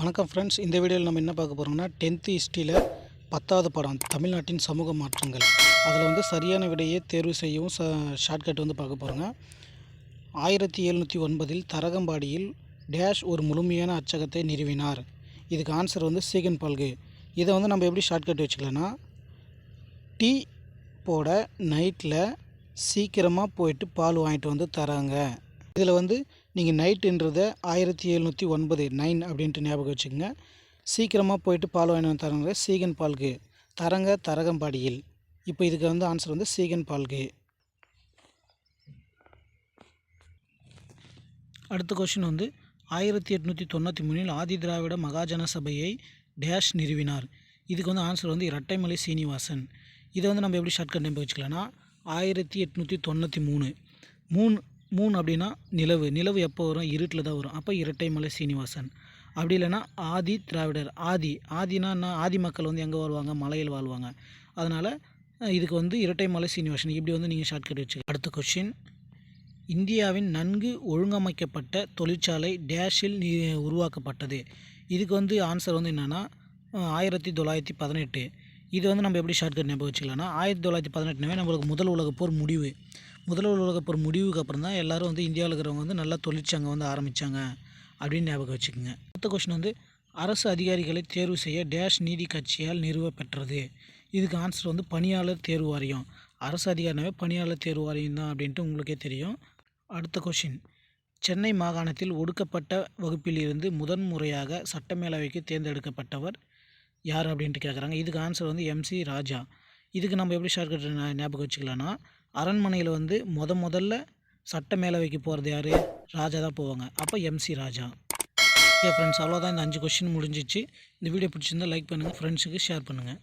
வணக்கம் ஃப்ரெண்ட்ஸ் இந்த வீடியோவில் நம்ம என்ன பார்க்க போகிறோம்னா டென்த்து ஹிஸ்ட்ரியில் பத்தாவது படம் தமிழ்நாட்டின் சமூக மாற்றங்கள். அதில் வந்து சரியான விடையை தேர்வு செய்யவும் ச ஷார்ட்கட் வந்து பார்க்க போகிறோங்க ஆயிரத்தி எழுநூற்றி ஒன்பதில் தரகம்பாடியில் டேஷ் ஒரு முழுமையான அச்சகத்தை நிறுவினார். இதுக்கு ஆன்சர் வந்து சீகன் பால்கு. இதை வந்து நம்ம எப்படி ஷார்ட்கட் வச்சுக்கலாம்னா டீ போட நைட்டில் சீக்கிரமாக போயிட்டு பால் வாங்கிட்டு வந்து தராங்க. இதில் வந்து நீங்கள் நைட்டுன்றதை ஆயிரத்தி எழுநூற்றி ஒன்பது நைன் அப்படின்ட்டு ஞாபகம் வச்சுக்கோங்க. சீக்கிரமாக போயிட்டு பால் வாங்கி வந்து தராங்க சீகன் பால்கு தரங்க தரகம்பாடியில் இப்போ இதுக்கு வந்து ஆன்சர் வந்து சீகன் பால்கு அடுத்த கொஷின் வந்து ஆயிரத்தி எட்நூற்றி தொண்ணூற்றி மூணில் ஆதி திராவிட மகாஜன சபையை டேஷ் நிறுவினார். இதுக்கு வந்து ஆன்சர் வந்து இரட்டைமலை சீனிவாசன். இதை வந்து நம்ம எப்படி ஷார்ட்கட் நம்ப வச்சுக்கலாம்னா ஆயிரத்தி எட்நூற்றி தொண்ணூற்றி மூணு. மூணு மூணு அப்படின்னா நிலவு. நிலவு எப்போ வரும்? இருட்டில் தான் வரும். அப்போ இரட்டைமலை சீனிவாசன். அப்படி இல்லைன்னா ஆதி திராவிடர். ஆதி. ஆதினா என்ன? ஆதி மக்கள் வந்து எங்கே வாழ்வாங்க? மலையில் வாழ்வாங்க. அதனால் இதுக்கு வந்து இரட்டைமலை சீனிவாசன். இப்படி வந்து நீங்கள் ஷார்ட்கட் வச்சு அடுத்த கொஷின் இந்தியாவின் நன்கு ஒழுங்கமைக்கப்பட்ட தொழிற்சாலை டேஷில் நீ உருவாக்கப்பட்டது. இதுக்கு வந்து ஆன்சர் வந்து என்னென்னா ஆயிரத்தி தொள்ளாயிரத்தி பதினெட்டு. இது வந்து நம்ம எப்படி ஷார்ட்கட் ஞாபகம் வச்சுக்கலாம்னா ஆயிரத்தி தொள்ளாயிரத்தி பதினெட்டுனவே நம்மளுக்கு முதல் உலக போர் முடிவு. முதல் உலகப் போர் முடிவுக்கு அப்புறம் தான் எல்லோரும் வந்து இந்தியாவில் இருக்கிறவங்க வந்து நல்லா தொழிற்சங்க வந்து ஆரம்பித்தாங்க அப்படின்னு ஞாபகம் வச்சுக்கோங்க. அடுத்த கொஷின் வந்து அரசு அதிகாரிகளை தேர்வு செய்ய டேஷ் நீதி கட்சியால் நிறுவப்பெற்றது இதுக்கு ஆன்சர் வந்து பணியாளர் தேர்வு வாரியம். அரசு அதிகாரினாவே பணியாளர் தேர்வு வாரியம் தான் அப்படின்ட்டு உங்களுக்கே தெரியும். அடுத்த கொஷின் சென்னை மாகாணத்தில் ஒடுக்கப்பட்ட வகுப்பிலிருந்து முதன் முறையாக சட்டமேலவைக்கு தேர்ந்தெடுக்கப்பட்டவர் யார் அப்படின்ட்டு கேட்குறாங்க இதுக்கு ஆன்சர் வந்து எம்சி ராஜா. இதுக்கு நம்ம எப்படி ஷார்ட்கட் ஞாபகம் வச்சுக்கலாம்னா அரண்மனையில் வந்து முத முதல்ல சட்ட மேலவைக்கு போகிறது யார்? ராஜா தான் போவாங்க. அப்போ எம்சி ராஜா. ஓகே ஃப்ரெண்ட்ஸ் அவ்வளோதான் இந்த அஞ்சு கொஷின் முடிஞ்சிச்சு. இந்த வீடியோ பிடிச்சிருந்தால் லைக் பண்ணுங்கள் ஃப்ரெண்ட்ஸுக்கு ஷேர் பண்ணுங்கள்